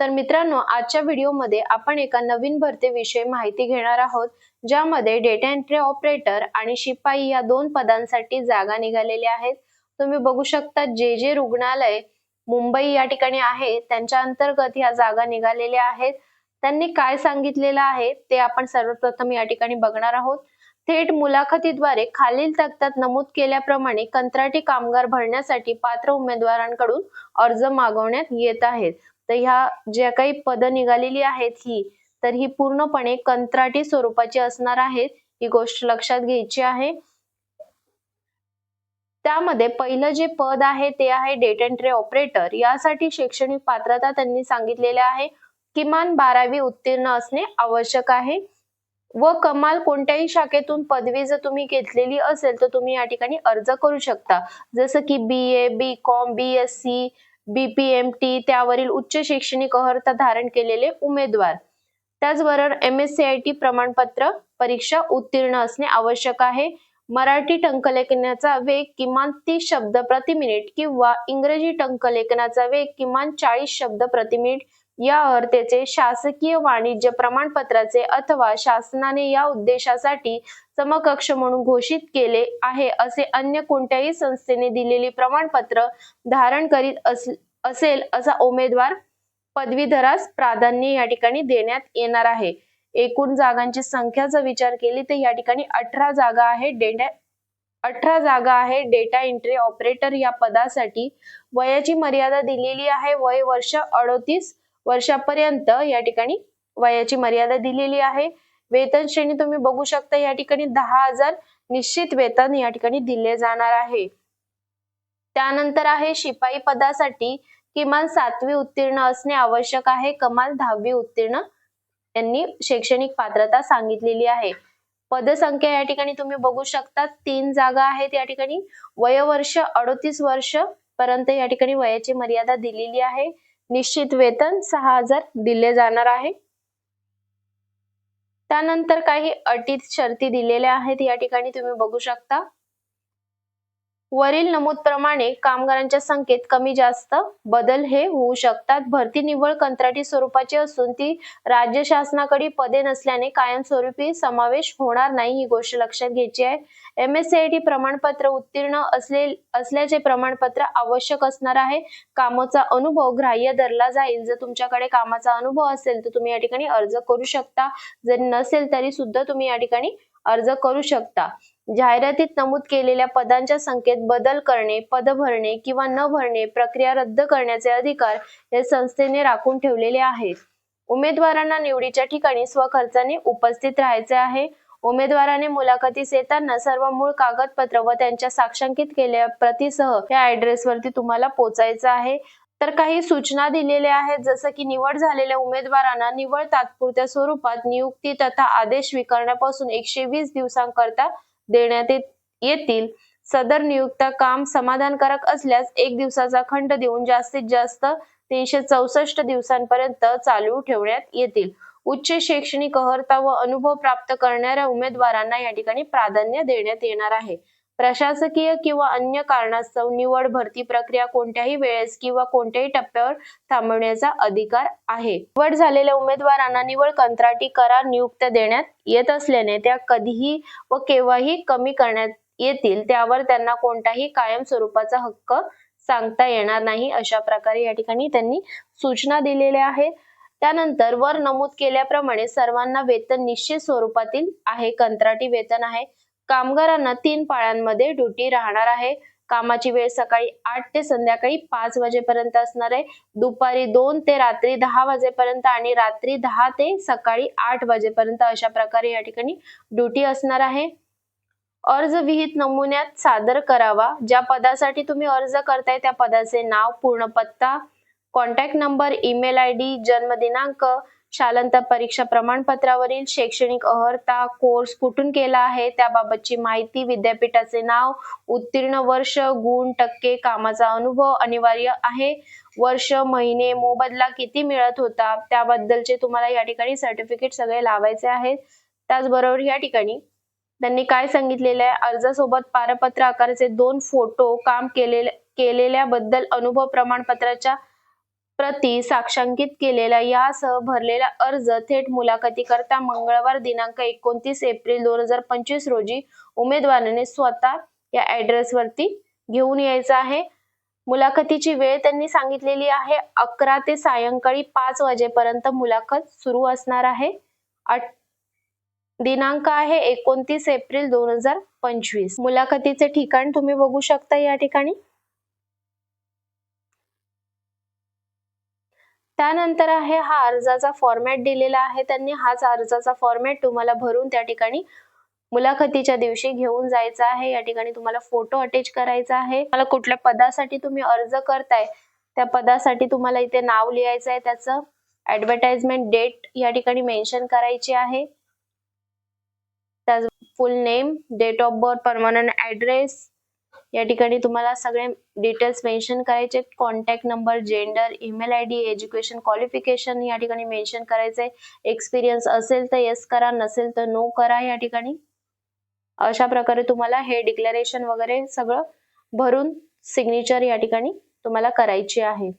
तर मित्रांनो आजच्या व्हिडिओमध्ये आपण एका नवीन भरतीविषयी माहिती घेणार आहोत ज्यामध्ये डेटा एंट्री ऑपरेटर आणि शिपाई या दोन पदांसाठी जागा निघालेल्या आहेत. तुम्ही बघू शकता जे जे रुग्णालय मुंबई या ठिकाणी आहे त्यांच्या अंतर्गत या जागा निघालेल्या आहेत. त्यांनी काय सांगितलेलं आहे ते आपण सर्वप्रथम या ठिकाणी बघणार आहोत. थेट मुलाखतीद्वारे खालील तक्त्यात नमूद केल्याप्रमाणे कंत्राटी कामगार भरण्यासाठी पात्र उमेदवारांकडून अर्ज मागवण्यात येत आहेत. तर ह्या ज्या काही पद निघालेली आहेत ही तर ही पूर्णपणे कंत्राटी स्वरूपाची असणार आहेत ही गोष्ट लक्षात घ्यायची आहे. त्यामध्ये पहिलं जे पद आहे ते आहे डेट एंट्री ऑपरेटर यासाठी शैक्षणिक पात्रता त्यांनी सांगितलेले आहे. किमान बारावी उत्तीर्ण असणे आवश्यक आहे. व कमाल कोणत्याही शाखेतून पदवी जर तुम्ही घेतलेली असेल तर तुम्ही या ठिकाणी अर्ज करू शकता. जसं की B A B Com B S C BPMT त्यावरील उच्च शैक्षणिक अर्हता धारण केलेले उमेदवार. त्याचबरोबर M S C I T प्रमाणपत्र परीक्षा उत्तीर्ण असणे आवश्यक आहे. मराठी टंकलेखनाचा वेग किमान तीस शब्द प्रति मिनिट किंवा इंग्रजी टंकलेखनाचा वेग किमान चाळीस शब्द प्रति मिनिट या अर्हतेचे शासकीय वाणिज्य प्रमाणपत्राचे अथवा शासनाने या उद्देशासाठी समकक्ष म्हणून घोषित केले आहे असे अन्य कोणत्याही संस्थेने दिलेली प्रमाणपत्र धारण करीत असेल असा उमेदवार पदवीधरास प्राधान्य या ठिकाणी देण्यात येणार आहे. एकूण जागांची संख्या जर विचार केली तर या ठिकाणी अठरा जागा आहे. डेटा अठरा जागा आहे. डेटा एंट्री ऑपरेटर या पदासाठी वयाची मर्यादा दिलेली आहे. वय वर्ष अडोतीस वर्षापर्यंत या ठिकाणी वयाची मर्यादा दिलेली आहे. वेतन श्रेणी तुम्ही बघू शकता या ठिकाणी दहा हजार निश्चित वेतन या ठिकाणी दिले जाणार आहे. त्यानंतर आहे शिपाई पदासाठी किमान सातवी उत्तीर्ण असणे आवश्यक आहे. कमाल दहावी उत्तीर्ण यांनी शैक्षणिक पात्रता सांगितलेली आहे. पदसंख्या या ठिकाणी तुम्ही बघू शकता तीन जागा आहेत या ठिकाणी. वयवर्ष अडोतीस वर्ष पर्यंत या ठिकाणी वयाची मर्यादा दिलेली आहे. निश्चित वेतन सहा हजार दिले जाणार आहे. त्यानंतर काही अटीत शर्ती दिलेल्या आहेत या ठिकाणी तुम्ही बघू शकता. वरील नमूद प्रमाणे कामगारांच्या संख्येत कमी जास्त बदल हे होऊ शकतात. भरती निव्वळ कंत्राटी स्वरूपाची असून ती राज्य शासनाकडे पदे नसल्याने कायमस्वरूपी समावेश होणार नाही ही गोष्ट लक्षात घ्यायची आहे. M S C I T प्रमाणपत्र उत्तीर्ण असले असल्याचे प्रमाणपत्र आवश्यक असणार आहे. कामाचा अनुभव ग्राह्य धरला जाईल. जर तुमच्याकडे कामाचा अनुभव असेल तर तुम्ही या ठिकाणी अर्ज करू शकता. जर नसेल तरी सुद्धा तुम्ही या ठिकाणी अर्ज करू शकता. जाहिरातीत नमूद केलेल्या पदांच्या संख्येत बदल करणे पद भरणे किंवा न भरणे प्रक्रिया रद्द करण्याचे अधिकार या संस्थेने राखून ठेवलेले आहेत. उमेदवारांना निवडीच्या ठिकाणी स्वखर्चाने उपस्थित राहायचे आहे. उमेदवाराने मुलाखतीस येताना सर्व मूळ कागदपत्र व त्यांच्या साक्षांकित केलेल्या प्रतीसह या ऍड्रेसवरती तुम्हाला पोचायचं आहे. तर काही सूचना दिलेल्या आहेत जसं की निवड झालेल्या उमेदवारांना निवड तात्पुरत्या स्वरूपात नियुक्ती तथा आदेश स्वीकारण्यापासून एकशे वीस दिवसांकरता देण्यात येतील. सदर नियुक्त काम समाधानकारक असल्यास एक दिवसाचा खंड देऊन जास्तीत जास्त तीनशे चौसष्ट दिवसांपर्यंत चालू ठेवण्यात येतील. उच्च शैक्षणिक अर्हता व अनुभव प्राप्त करणाऱ्या उमेदवारांना या ठिकाणी प्राधान्य देण्यात येणार आहे. प्रशासकीय किंवा अन्य कारणास्तव निवड भरती प्रक्रिया कोणत्याही वेळेस किंवा कोणत्याही टप्प्यावर थांबवण्याचा अधिकार आहे. निवड झालेल्या उमेदवारांना निवड कंत्राटी करार नियुक्त देण्यात येत असल्याने त्या कधीही व केव्हाही कमी करण्यात येतील त्यावर त्यांना कोणताही कायम स्वरूपाचा हक्क सांगता येणार नाही अशा प्रकारे या ठिकाणी त्यांनी सूचना दिलेल्या आहेत. त्यानंतर वर नमूद केल्याप्रमाणे सर्वांना वेतन निश्चित स्वरूपातील आहे कंत्राटी वेतन आहे. कामगारांना तीन पाळ्यांमध्ये ड्युटी राहणार आहे. कामाची वेळ सकाळी आठ ते संध्याकाळी पाच वाजेपर्यंत असणार आहे. दुपारी दोन ते रात्री दहा वाजेपर्यंत आणि रात्री दहा ते सकाळी आठ वाजेपर्यंत अशा प्रकारे या ठिकाणी ड्युटी असणार आहे. अर्ज विहित नमुन्यात सादर करावा. ज्या पदासाठी तुम्ही अर्ज करताय त्या पदाचे नाव पूर्ण पत्ता contact number email I D जन्मदिनांक शालांतर परीक्षा प्रमाणपत्रावरील शैक्षणिक अर्हता कोर्स कुठून केला आहे? त्याबाबतची माहिती विद्यापीठाचे नाव उत्तीर्ण वर्ष गुण टक्के कामाचा अनुभव अनिवार्य आहे. वर्ष महिने मोबदला किती मिळत होता? त्याबद्दलचे तुम्हाला या ठिकाणी सर्टिफिकेट सगळे लावायचे आहेत. त्याचबरोबर या ठिकाणी त्यांनी काय सांगितलेलं आहे? अर्जासोबत पारपत्र आकाराचे दोन फोटो काम केलेल्या केलेल्याबद्दल अनुभव प्रमाणपत्राच्या प्रति साक्षांकित केलेला यासह भरलेला अर्ज थेट मुलाखतीकरता मंगळवार दिनांक एकोणतीस एप्रिल दोन हजार पंचवीस रोजी उमेदवाराने स्वतः या ॲड्रेसवरती घेऊन यायचा आहे. मुलाखतीची वेळ त्यांनी सांगितलेली आहे. अकरा ते सायंकाळी पाच वाजेपर्यंत मुलाखत सुरू असणार आहे. दिनांक आहे एकोणतीस एप्रिल दोन हजार पंचवीस. मुलाखतीचे ठिकाण तुम्ही बघू शकता या ठिकाणी. त्यानंतर आहे हा अर्जाचा फॉर्मॅट दिलेला आहे. त्यांनी हाच अर्जाचा फॉर्मॅट तुम्हाला भरून त्या ठिकाणी मुलाखतीच्या दिवशी घेऊन जायचा आहे. या ठिकाणी तुम्हाला फोटो अटॅच करायचा आहे. मला कुठल्या पदासाठी तुम्ही अर्ज करताय त्या पदासाठी तुम्हाला इथे नाव लिहायचं आहे. त्याचं ऍडव्हर्टाइजमेंट डेट या ठिकाणी मेन्शन करायची आहे. Full name date of birth permanent address या ठिकाणी तुम्हाला सगळे डिटेल्स मेन्शन करायचे. Contact number gender email I D education qualification या ठिकाणी मेन्शन करायचे. एक्सपिरियन्स असेल तर येस करा नसेल तर नो करा या ठिकाणी. अशा प्रकारे तुम्हाला हे डिक्लेरेशन वगैरे सगळं भरून सिग्नेचर या ठिकाणी तुम्हाला करायची आहे.